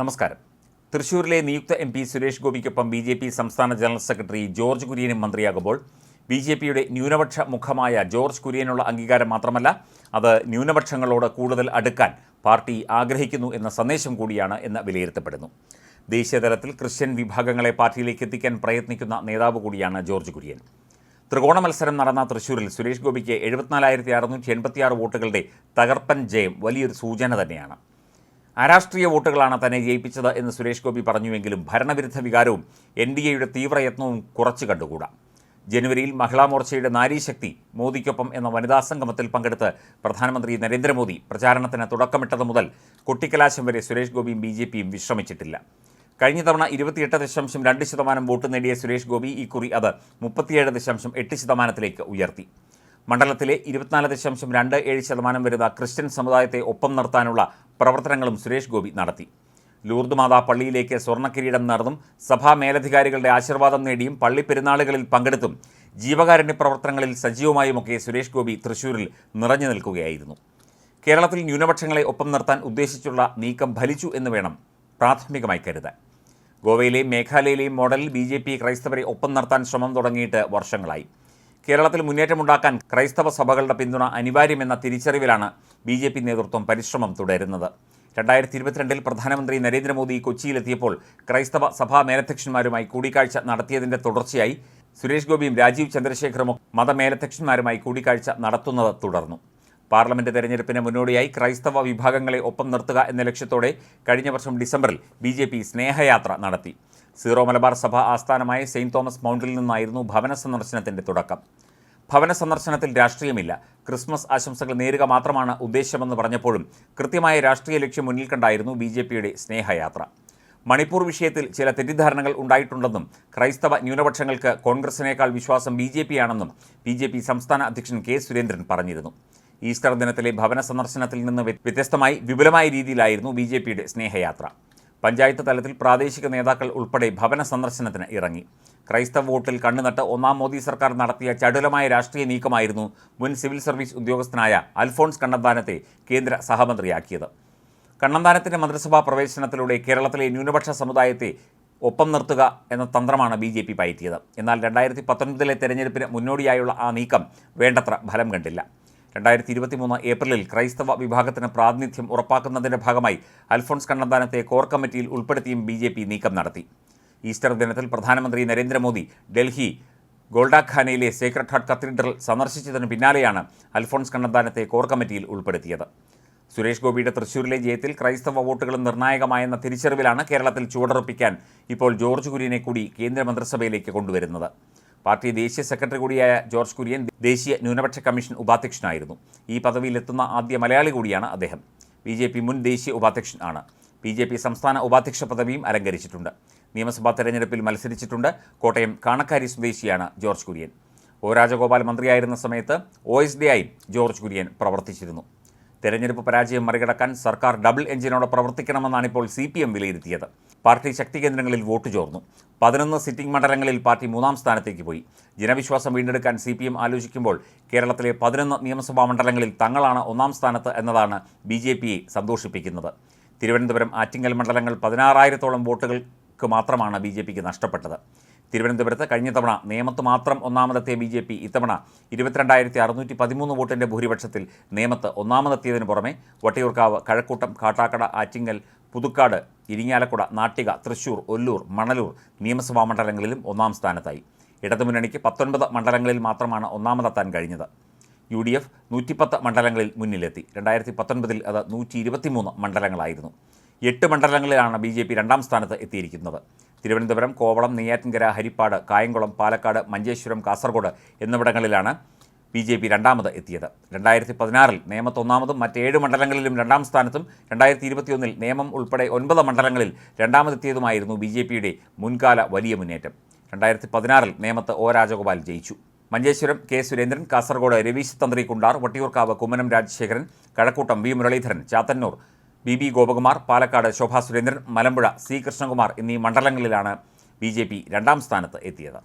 നമസ്കാരം. തൃശൂരിലെ നിയുക്ത എം പി സുരേഷ് ഗോപിക്കൊപ്പം ബി ജെ പി സംസ്ഥാന ജനറൽ സെക്രട്ടറി ജോർജ് കുര്യനും മന്ത്രിയാകുമ്പോൾ ബി ജെ പിയുടെ ന്യൂനപക്ഷ മുഖമായ ജോർജ് കുര്യനുള്ള അംഗീകാരം മാത്രമല്ല അത് ന്യൂനപക്ഷങ്ങളോട് കൂടുതൽ അടുക്കാൻ പാർട്ടി ആഗ്രഹിക്കുന്നു എന്ന സന്ദേശം കൂടിയാണ് എന്ന് വിലയിരുത്തപ്പെടുന്നു. ദേശീയതലത്തിൽ ക്രിസ്ത്യൻ വിഭാഗങ്ങളെ പാർട്ടിയിലേക്ക് എത്തിക്കാൻ പ്രയത്നിക്കുന്ന നേതാവ് കൂടിയാണ് ജോർജ് കുര്യൻ. ത്രികോണ മത്സരം നടന്ന തൃശൂരിൽ സുരേഷ് ഗോപിക്ക് എഴുപത്തിനാലായിരത്തി അറുന്നൂറ്റി എൺപത്തിയാറ് വോട്ടുകളുടെ തകർപ്പൻ ജയം വലിയൊരു സൂചന തന്നെയാണ്. അരാഷ്ട്രീയ വോട്ടുകളാണ് തന്നെ ജയിപ്പിച്ചത് എന്ന് സുരേഷ് ഗോപി പറഞ്ഞുവെങ്കിലും ഭരണവിരുദ്ധ വികാരവും എൻ ഡി എയുടെ തീവ്രയത്നവും കുറച്ചു കണ്ടുകൂടാ. ജനുവരിയിൽ മഹിളാ മോർച്ചയുടെ നാരീശക്തി മോദിക്കൊപ്പം എന്ന വനിതാ സംഗമത്തിൽ പങ്കെടുത്ത് പ്രധാനമന്ത്രി നരേന്ദ്രമോദി പ്രചാരണത്തിന് തുടക്കമിട്ടത് മുതൽ കൊട്ടിക്കലാശം വരെ സുരേഷ് ഗോപിയും ബി ജെ പിയും വിശ്രമിച്ചിട്ടില്ല. കഴിഞ്ഞ തവണ ഇരുപത്തിയെട്ട് ദശാംശം രണ്ട് ശതമാനം വോട്ട് നേടിയ സുരേഷ് ഗോപി ഇക്കുറി അത് മുപ്പത്തിയേഴ് ദശാംശം എട്ട് ശതമാനത്തിലേക്ക് ഉയർത്തി. മണ്ഡലത്തിലെ ഇരുപത്തിനാല് ദശാംശം രണ്ട് ഏഴ് ശതമാനം വരുന്ന ക്രിസ്ത്യൻ സമുദായത്തെ ഒപ്പം നിർത്താനുള്ള പ്രവർത്തനങ്ങളും സുരേഷ് ഗോപി നടത്തി. ലൂർദ് മാതാ പള്ളിയിലേക്ക് സ്വർണക്കിരീടം നടന്നും സഭാ മേലധികാരികളുടെ ആശീർവാദം നേടിയും പള്ളി പെരുന്നാളുകളിൽ പങ്കെടുത്തും ജീവകാരുണ്യ പ്രവർത്തനങ്ങളിൽ സജീവമായുമൊക്കെ സുരേഷ് ഗോപി തൃശൂരിൽ നിറഞ്ഞു നിൽക്കുകയായിരുന്നു. കേരളത്തിൽ ന്യൂനപക്ഷങ്ങളെ ഒപ്പം നിർത്താൻ ഉദ്ദേശിച്ചുള്ള നീക്കം ഫലിച്ചു എന്ന് വേണം പ്രാഥമികമായി കരുതാൻ. ഗോവയിലെയും മേഘാലയയിലെയും മോഡലിൽ ബി ക്രൈസ്തവരെ ഒപ്പം നിർത്താൻ ശ്രമം തുടങ്ങിയിട്ട് വർഷങ്ങളായി. കേരളത്തിൽ മുന്നേറ്റമുണ്ടാക്കാൻ ക്രൈസ്തവ സഭകളുടെ പിന്തുണ അനിവാര്യമെന്ന തിരിച്ചറിവിലാണ് ബി ജെ പി നേതൃത്വം പരിശ്രമം തുടരുന്നത്. രണ്ടായിരത്തി ഇരുപത്തിരണ്ടിൽ പ്രധാനമന്ത്രി നരേന്ദ്രമോദി കൊച്ചിയിലെത്തിയപ്പോൾ ക്രൈസ്തവ സഭാ മേലധ്യക്ഷന്മാരുമായി കൂടിക്കാഴ്ച നടത്തിയതിന്റെ തുടർച്ചയായി സുരേഷ് ഗോപിയും രാജീവ് ചന്ദ്രശേഖറും മതമേലധ്യക്ഷന്മാരുമായി കൂടിക്കാഴ്ച നടത്തുന്നത് തുടർന്നു. പാർലമെന്റ് തെരഞ്ഞെടുപ്പിന് മുന്നോടിയായി ക്രൈസ്തവ വിഭാഗങ്ങളെ ഒപ്പം നിർത്തുക എന്ന ലക്ഷ്യത്തോടെ കഴിഞ്ഞ വർഷം ഡിസംബറിൽ ബി സ്നേഹയാത്ര നടത്തി. സീറോ മലബാർ സഭ ആസ്ഥാനമായ സെയിന്റ് തോമസ് മൗണ്ടിൽ നിന്നായിരുന്നു ഭവന സന്ദർശനത്തിന്റെ തുടക്കം. ഭവന സന്ദർശനത്തിൽ രാഷ്ട്രീയമില്ല. ക്രിസ്മസ് ആശംസകൾ നേരുക മാത്രമാണ് ഉദ്ദേശമെന്ന് പറഞ്ഞപ്പോഴും കൃത്യമായ രാഷ്ട്രീയ ലക്ഷ്യം മുന്നിൽ കണ്ടായിരുന്നു ബി ജെ പിയുടെ സ്നേഹയാത്ര. മണിപ്പൂർ വിഷയത്തിൽ ചില തെറ്റിദ്ധാരണകൾ ഉണ്ടായിട്ടുണ്ടെന്നും ക്രൈസ്തവ ന്യൂനപക്ഷങ്ങൾക്ക് കോൺഗ്രസിനേക്കാൾ വിശ്വാസം ബി ജെ പി ആണെന്നും ബി ജെ പി സംസ്ഥാന അധ്യക്ഷൻ കെ സുരേന്ദ്രൻ പറഞ്ഞിരുന്നു. ഈസ്റ്റർ ദിനത്തിലെ ഭവന സന്ദർശനത്തിൽ നിന്ന് വ്യത്യസ്തമായി വിപുലമായ രീതിയിലായിരുന്നു ബി ജെ പിയുടെ സ്നേഹയാത്ര. പഞ്ചായത്ത് തലത്തിൽ പ്രാദേശിക നേതാക്കൾ ഉൾപ്പെടെ ഭവന സന്ദർശനത്തിന് ഇറങ്ങി. ക്രൈസ്തവ വോട്ടിൽ കണ്ണുനട്ട് ഒന്നാം മോദി സർക്കാർ നടത്തിയ ചടുലമായ രാഷ്ട്രീയ നീക്കമായിരുന്നു മുൻ സിവിൽ സർവീസ് ഉദ്യോഗസ്ഥനായ അൽഫോൺസ് കണ്ണന്താനത്തെ കേന്ദ്ര സഹമന്ത്രിയാക്കിയത്. കണ്ണന്താനത്തിന്റെ മന്ത്രിസഭാ പ്രവേശനത്തിലൂടെ കേരളത്തിലെ ന്യൂനപക്ഷ സമുദായത്തെ ഒപ്പം നിർത്തുക എന്ന തന്ത്രമാണ് ബി ജെ പി പയറ്റിയത്. എന്നാൽ രണ്ടായിരത്തി പത്തൊൻപതിലെ തെരഞ്ഞെടുപ്പിന് മുന്നോടിയായുള്ള ആ നീക്കം വേണ്ടത്ര ഫലം കണ്ടില്ല. രണ്ടായിരത്തി ഇരുപത്തിമൂന്ന് ഏപ്രിലിൽ ക്രൈസ്തവ വിഭാഗത്തിന് പ്രാതിനിധ്യം ഉറപ്പാക്കുന്നതിന്റെ ഭാഗമായി അൽഫോൺസ് കണ്ണന്താനത്തെ കോർ കമ്മിറ്റിയിൽ ഉൾപ്പെടുത്തിയും ബി ജെ പി നീക്കം നടത്തി. ഈസ്റ്റർ ദിനത്തിൽ പ്രധാനമന്ത്രി Narendra Modi Delhi ഗോൾഡാഖാനയിലെ Sacred heart cathedral സന്ദർശിച്ചതിന് പിന്നാലെയാണ് അൽഫോൺസ് കണ്ണന്താനത്തെ കോർ കമ്മിറ്റിയിൽ ഉൾപ്പെടുത്തിയത്. സുരേഷ് ഗോപിയുടെ തൃശൂരിലെ ജയത്തിൽ ക്രൈസ്തവ വോട്ടുകൾ നിർണായകമായെന്ന തിരിച്ചറിവിലാണ് കേരളത്തിൽ ചുവടുറപ്പിക്കാൻ ഇപ്പോൾ ജോർജ് കുര്യനെ കൂടി കേന്ദ്രമന്ത്രിസഭയിലേക്ക് കൊണ്ടുവരുന്നത്. പാർട്ടി ദേശീയ സെക്രട്ടറി കൂടിയായ ജോർജ് കുര്യൻ ദേശീയ ന്യൂനപക്ഷ കമ്മീഷൻ ഉപാധ്യക്ഷനായിരുന്നു. ഈ പദവിയിലെത്തുന്ന ആദ്യ മലയാളി കൂടിയാണ് അദ്ദേഹം. ബി ജെ പി മുൻ ദേശീയ ഉപാധ്യക്ഷൻ ആണ്. ബി ജെ പി സംസ്ഥാന ഉപാധ്യക്ഷ പദവിയും അലങ്കരിച്ചിട്ടുണ്ട്. നിയമസഭാ തെരഞ്ഞെടുപ്പിൽ മത്സരിച്ചിട്ടുണ്ട് കോട്ടയം കാണക്കാരി സ്വദേശിയാണ് ജോർജ് കുര്യൻ. ഒ രാജഗോപാൽ മന്ത്രിയായിരുന്ന സമയത്ത് ഒ എസ് ഡി ആയി ജോർജ് കുര്യൻ പ്രവർത്തിച്ചിരുന്നു. തെരഞ്ഞെടുപ്പ് പരാജയം മറികടക്കാൻ സർക്കാർ ഡബിൾ എഞ്ചിനോടെ പ്രവർത്തിക്കണമെന്നാണ് ഇപ്പോൾ സി പി എം വിലയിരുത്തിയത്. പാർട്ടി ശക്തി കേന്ദ്രങ്ങളിൽ വോട്ട് ചോർന്നു. പതിനൊന്ന് സിറ്റിംഗ് മണ്ഡലങ്ങളിൽ പാർട്ടി മൂന്നാം സ്ഥാനത്തേക്ക് പോയി. ജനവിശ്വാസം വീണ്ടെടുക്കാൻ സി പി എം ആലോചിക്കുമ്പോൾ കേരളത്തിലെ പതിനൊന്ന് നിയമസഭാ മണ്ഡലങ്ങളിൽ തങ്ങളാണ് ഒന്നാം സ്ഥാനത്ത് എന്നതാണ് ബി ജെ പിയെ സന്തോഷിപ്പിക്കുന്നത്. തിരുവനന്തപുരം ആറ്റിങ്ങൽ മണ്ഡലങ്ങൾ പതിനാറായിരത്തോളം വോട്ടുകൾക്ക് മാത്രമാണ് ബി ജെ പിക്ക് നഷ്ടപ്പെട്ടത്. തിരുവനന്തപുരത്ത് കഴിഞ്ഞ തവണ നേമത്ത് മാത്രം ഒന്നാമതെത്തിയ ബി ജെ പി ഇത്തവണ ഇരുപത്തിരണ്ടായിരത്തി അറുന്നൂറ്റി പതിമൂന്ന് വോട്ടിന്റെ ഭൂരിപക്ഷത്തിൽ നേമത്ത് ഒന്നാമതെത്തിയതിനു പുറമെ വട്ടിയൂർക്കാവ് കഴക്കൂട്ടം കാട്ടാക്കട ആറ്റിങ്ങൽ പുതുക്കാട് ഇരിങ്ങാലക്കുട നാട്ടിക തൃശൂർ ഒല്ലൂർ മണലൂർ നിയമസഭാ മണ്ഡലങ്ങളിലും ഒന്നാം സ്ഥാനത്തായി. ഇടതുമുന്നണിക്ക് പത്തൊൻപത് മണ്ഡലങ്ങളിൽ മാത്രമാണ് ഒന്നാമതെത്താൻ കഴിഞ്ഞത്. യു ഡി എഫ് നൂറ്റിപ്പത്ത് മണ്ഡലങ്ങളിൽ മുന്നിലെത്തി. രണ്ടായിരത്തി പത്തൊൻപതിൽ അത് നൂറ്റി ഇരുപത്തിമൂന്ന് മണ്ഡലങ്ങളായിരുന്നു. എട്ട് മണ്ഡലങ്ങളിലാണ് ബി ജെ പി രണ്ടാം സ്ഥാനത്ത് എത്തിയിരിക്കുന്നത്. തിരുവനന്തപുരം കോവളം നെയ്യാറ്റിൻകര ഹരിപ്പാട് കായംകുളം പാലക്കാട് മഞ്ചേശ്വരം കാസർഗോഡ് എന്നിവിടങ്ങളിലാണ് ബി ജെ പി രണ്ടാമത് എത്തിയത്. രണ്ടായിരത്തി പതിനാറിൽ നിയമത്ത് ഒന്നാമതും മറ്റേഴ് മണ്ഡലങ്ങളിലും രണ്ടാം സ്ഥാനത്തും രണ്ടായിരത്തി ഇരുപത്തിയൊന്നിൽ നിയമം ഉൾപ്പെടെ ഒൻപത് മണ്ഡലങ്ങളിൽ രണ്ടാമതെത്തിയതുമായിരുന്നു ബി ജെ പിയുടെ മുൻകാല വലിയ മുന്നേറ്റം. രണ്ടായിരത്തി പതിനാറിൽ നേമത്ത് ഒ രാജഗോപാൽ ജയിച്ചു. Manjeshwaram K Surendran Kasaragod Raveesh Thanthri Kuntar Vattiyoorkavu Kummanam Rajasekharan Kazhakoottam V Muraleedharan Chathannoor B B Gopakumar Palakkad Sobha Surendran Malampuzha C Krishnakumar എന്നീ മണ്ഡലങ്ങളിലാണ് ബി രണ്ടാം സ്ഥാനത്ത് എത്തിയത്.